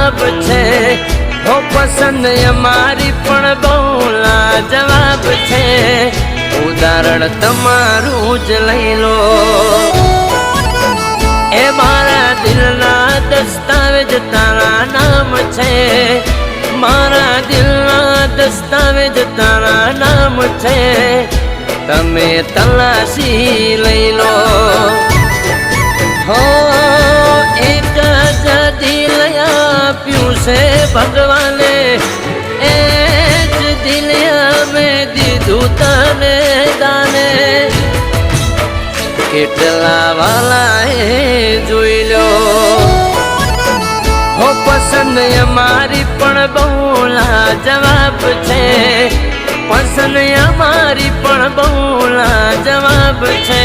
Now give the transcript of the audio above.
જવાબ છે? હો પસંદ અમારી પણ બહુ જવાબ છે. ઉદાહરણ તમારું જ લઈ લો. એ મારા દિલના દસ્તાવેજ તારા નામ છે. મારા દિલના દસ્તાવેજ તારા નામ છે. તમે તલાશી લઈ લો. છે ભગવાને એ જ દિલ મેં દીધું તને દાને. કેટલા વાલા એ જોઈ લો. હો પસંદ અમારી પણ બહુ જવાબ છે. પસંદ અમારી પણ બહુ જવાબ છે.